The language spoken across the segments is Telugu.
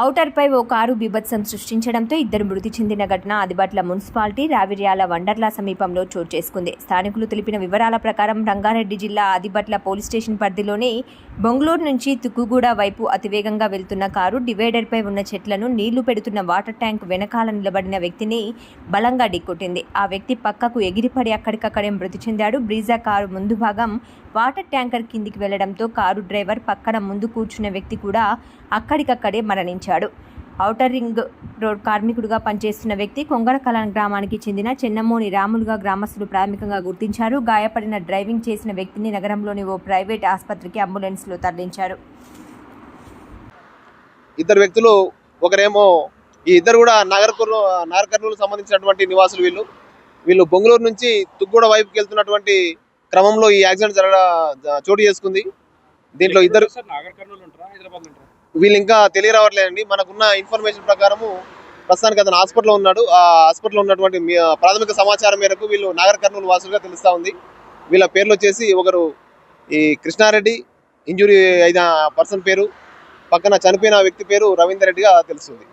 ఔటర్పై ఓ కారు బీభత్సం సృష్టించడంతో ఇద్దరు మృతి చెందిన ఘటన ఆదిబాట్ల మున్సిపాలిటీ రావిర్యాల వండర్లా సమీపంలో చోటు చేసుకుంది. స్థానికులు తెలిపిన వివరాల ప్రకారం రంగారెడ్డి జిల్లా ఆదిబట్ల పోలీస్ స్టేషన్ పరిధిలోని బొంగళూరు నుంచి తుక్కుగూడ వైపు అతివేగంగా వెళ్తున్న కారు డివైడర్పై ఉన్న చెట్లను నీళ్ళు పెడుతున్న వాటర్ ట్యాంక్ వెనకాల నిలబడిన వ్యక్తిని బలంగా ఢీకొట్టింది. ఆ వ్యక్తి పక్కకు ఎగిరిపడి అక్కడికక్కడే మృతి చెందాడు. బ్రీజా కారు ముందు భాగం వాటర్ ట్యాంకర్ కిందికి వెళ్ళడంతో కారు డ్రైవర్ పక్కన ముందు కూర్చున్న వ్యక్తి కూడా అక్కడికక్కడే మరణించారు మరణించాడు ఔటర్ రింగ్ రోడ్ కార్మికుడిగా పనిచేస్తున్న వ్యక్తి కొంగరకలాన్ గ్రామానికి చెందిన చెన్నమోని రాములుగా గ్రామస్తులు ప్రాథమికంగా గుర్తించారు. గాయపడిన డ్రైవింగ్ చేసిన వ్యక్తిని నగరంలోని ఓ ప్రైవేట్ ఆసుపత్రికి అంబులెన్స్లో తరలించారు. ఇద్దరు వ్యక్తులు ఒకరేమో ఈ ఇద్దరు కూడా నగర నగర కర్నూలు సంబంధించినటువంటి నివాసులు వీళ్ళు. వీళ్ళు బొంగళూరు నుంచి తుగ్గూడ వైపుకి వెళ్తున్నటువంటి క్రమంలో ఈ యాక్సిడెంట్ జరగ చోటు చేసుకుంది. దీంట్లో ఇద్దరు వీళ్ళు ఇంకా తెలియరావట్లేదండి. మనకున్న ఇన్ఫర్మేషన్ ప్రకారము ప్రస్తుతానికి అతను హాస్పిటల్లో ఉన్నాడు. ఆ హాస్పిటల్లో ఉన్నటువంటి ప్రాథమిక సమాచారం మేరకు వీళ్ళు నాగర్ కర్నూలు వాసులుగా తెలుస్తా ఉంది. వీళ్ళ పేర్లు వచ్చేసి ఒకరు ఈ కృష్ణారెడ్డి ఇంజురీ అయిన పర్సన్ పేరు పక్కన చనిపోయిన వ్యక్తి పేరు రవీందర్ రెడ్డిగా తెలుస్తుంది.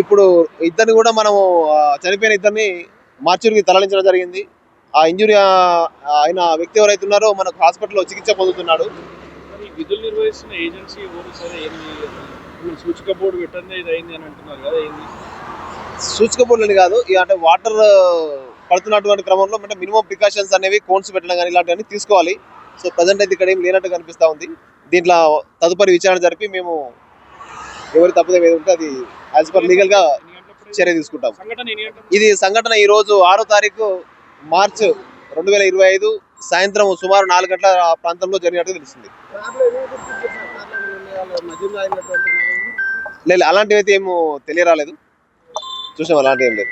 ఇప్పుడు ఇద్దరిని కూడా మనము చనిపోయిన ఇద్దరిని మార్చూరికి తరలించడం జరిగింది. ఆ ఇంజురీ అయిన వ్యక్తి ఎవరైతే ఉన్నారో మనకు హాస్పిటల్లో చికిత్స పొందుతున్నాడు. ఈ విధులు నిర్వహిస్తున్న ఏజెన్సీ ఎవరు? సరే ఏంది ఇప్పుడు సూచిక బోర్డు పెట్టండి ఇది అయింది అని అంటున్నారు కదా ఏంది? సూచిక బోర్డులని కాదు ఇక అంటే వాటర్ పడుతున్నటువంటి క్రమంలో అంటే మినిమం ప్రికాషన్స్ అనేవి కోన్స్ పెట్టడం కానీ ఇలాంటివన్నీ తీసుకోవాలి. సో ప్రజెంట్ అయితే ఇక్కడ ఏం లేనట్టు కనిపిస్తా ఉంది. దీంట్లో తదుపరి విచారణ జరిపి మేము ఎవరి తప్పుదే ఉంటే అది యాజ్ పర్ లీగల్గా ఎన్ని గంటలప్పుడు చర్య తీసుకుంటాం. ఇది సంఘటన ఈ రోజు ఆరో తారీఖు మార్చ్ రెండు వేల ఇరవై ఐదు సాయంత్రం సుమారు నాలుగు గంటల ఆ ప్రాంతంలో జరిగినట్టు తెలిసింది లేదు అలాంటివి అయితే ఏమో తెలియరాలేదు. చూసాం అలాంటివి ఏం లేదు.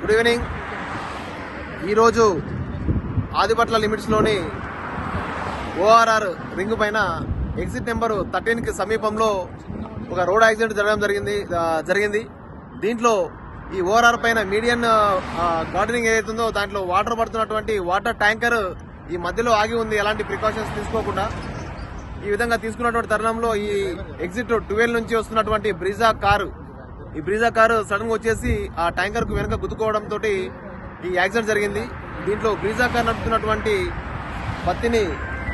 గుడ్ ఈవినింగ్ ఈరోజు ఆదిపట్ల లిమిట్స్లోని ఓఆర్ఆర్ రింగ్ పైన ఎగ్జిట్ నెంబర్ థర్టీన్కి సమీపంలో ఒక రోడ్ యాక్సిడెంట్ జరగడం జరిగింది జరిగింది. దీంట్లో ఈ ఓఆర్ఆర్ పైన మీడియన్ గార్డెనింగ్ ఏదైతుందో దాంట్లో వాటర్ పడుతున్నటువంటి వాటర్ ట్యాంకర్ ఈ మధ్యలో ఆగి ఉంది. ఎలాంటి ప్రికాషన్స్ తీసుకోకుండా ఈ విధంగా తీసుకున్నటువంటి తరుణంలో ఈ ఎగ్జిట్ ట్వెల్వ్ నుంచి వస్తున్నటువంటి బ్రిజా కారు ఈ బ్రిజా కారు సడన్గా వచ్చేసి ఆ ట్యాంకర్కు వెనక గుద్దుకోవడంతో ఈ యాక్సిడెంట్ జరిగింది. దీంట్లో బ్రిజా కార్ నడుపుతున్నటువంటి పత్తిని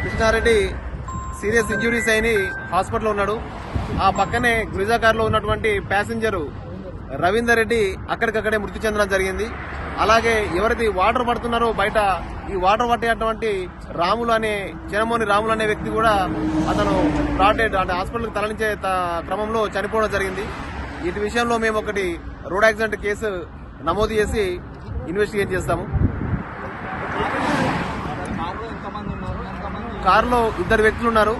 కృష్ణారెడ్డి సీరియస్ ఇంజురీస్ అయిన హాస్పిటల్లో ఉన్నాడు. ఆ పక్కనే బ్రిజా కారులో ఉన్నటువంటి ప్యాసింజరు రవీందర్ రెడ్డి అక్కడికక్కడే మృతి చెందడం జరిగింది. అలాగే ఎవరైతే వాటర్ పడుతున్నారో బయట ఈ వాటర్ పట్టేటువంటి రాములు అనే చినమోని రాములు అనే వ్యక్తి కూడా అతను ప్రాటెడ్ అంటే హాస్పిటల్కి తరలించే త- క్రమంలో చనిపోవడం జరిగింది. వీటి విషయంలో మేము ఒకటి రోడ్ యాక్సిడెంట్ కేసు నమోదు చేసి ఇన్వెస్టిగేట్ చేస్తాము. కారులో ఇద్దరు వ్యక్తులు ఉన్నారు.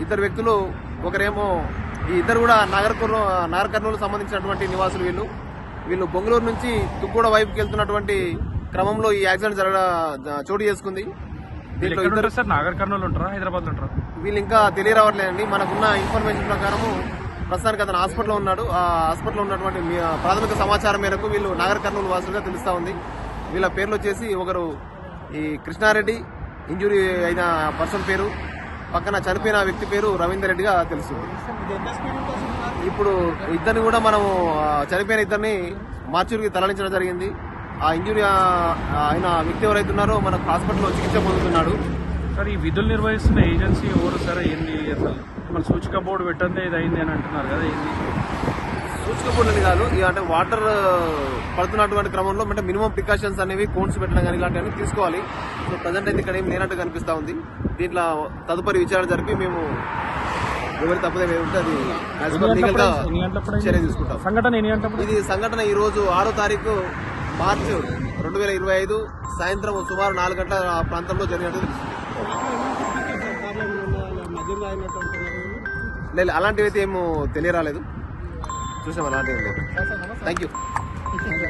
ఇద్దరు వ్యక్తులు ఒకరేమో ఈ ఇద్దరు కూడా నగర కర్నూ- నగర కర్నూలు సంబంధించినటువంటి నివాసులు వీళ్ళు. వీళ్ళు బొంగళూరు నుంచి తుగ్గూడ వైపుకి వెళ్తున్నటువంటి క్రమంలో ఈ యాక్సిడెంట్ జరగ చోటు చేసుకుంది. వీళ్ళు దీంట్లో ఇద్దరు సార్? నాగర్ కర్నూలు ఉంటారా? హైదరాబాద్ ఉంటారా? వీళ్ళు ఇంకా తెలియరావట్లేదండి. మనకున్న ఇన్ఫర్మేషన్ ప్రకారము ప్రస్తుతానికి అతను హాస్పిటల్లో ఉన్నాడు. ఆ హాస్పిటల్లో ఉన్నటువంటి ప్రాథమిక సమాచారం మేరకు వీళ్ళు నాగర్ కర్నూలు వాసులుగా తెలుస్తా ఉంది. వీళ్ళ పేర్లు వచ్చేసి ఒకరు ఈ కృష్ణారెడ్డి ఇంజురీ అయిన పర్సన్ పేరు పక్కన చనిపోయిన వ్యక్తి పేరు రవీందర్ రెడ్డిగా తెలుస్తుంది ఇప్పుడు ఇద్దరిని కూడా మనము చనిపోయిన ఇద్దరిని మార్చూరికి తరలించడం జరిగింది. ఆ ఇంజురీ ఆ, అయిన వ్యక్తి ఎవరైతే ఉన్నారో మనకు హాస్పిటల్లో చికిత్స పొందుతున్నాడు. సార్ ఈ విధులు నిర్వహిస్తున్న ఏజెన్సీ ఎవరు సరే? ఏంది అసలు? మన సూచిక బోర్డు పెట్టండి ఇది అయింది అని అంటున్నారు కదా ఏంది? బోర్డులని కాదు. ఇక అంటే వాటర్ పడుతున్నటువంటి క్రమంలో అంటే మినిమం ప్రికాషన్స్ అనేవి కోన్స్ పెట్టడం కానీ ఇలాంటివన్నీ తీసుకోవాలి. సో ప్రజెంట్ అయితే ఇక్కడ ఏం లేనట్టు కనిపిస్తా ఉంది. దీంట్లో తదుపరి విచారణ జరిపి మేము ఎవరి తప్పదే ఉంటే అది? చర్య తీసుకుంటాం. సంఘటన ఇది సంఘటన ఈ రోజు ఆరో తారీఖు మార్చి రెండు వేల ఇరవై ఐదు సాయంత్రం సుమారు నాలుగు గంటల ఆ ప్రాంతంలో జరిగినట్టు లేదు అలాంటివి అయితే ఏమో తెలియరాలేదు. చూసాం అలాంటివి లేదు. Thank you